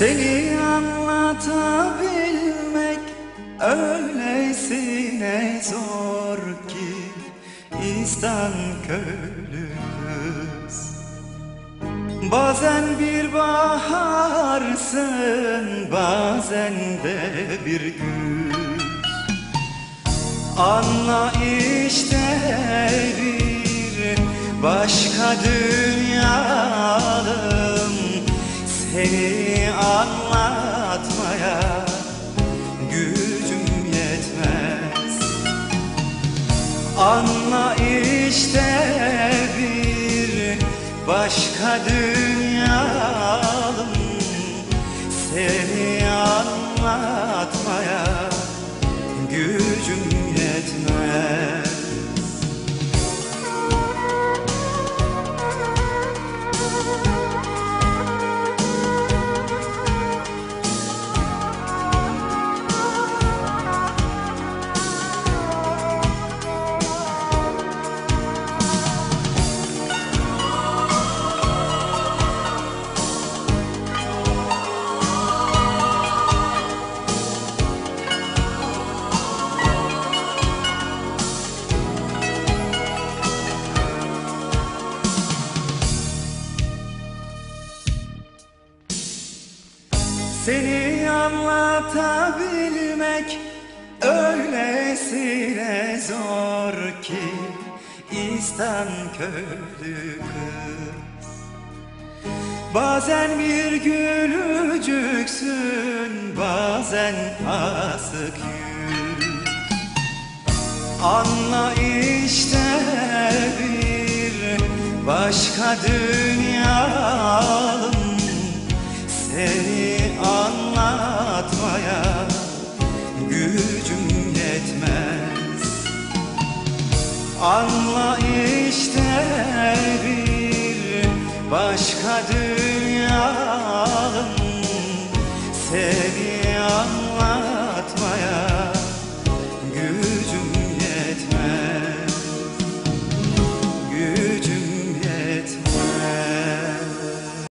Seni anlatabilmek öylesine zor ki İstan köylü kız. Bazen bir baharsın bazen de bir güz. Anla işte bir başka dünyalım Seni anlatmaya gücüm yetmez. Anla işte bir başka dünyalım Seni anlatmaya Seni anlatabilmek öylesine zor ki İstan köylü kız. Bazen bir gülücüksün bazen asık yüz. Anla işte bir başka dünyalım Anla işte bir başka dünya.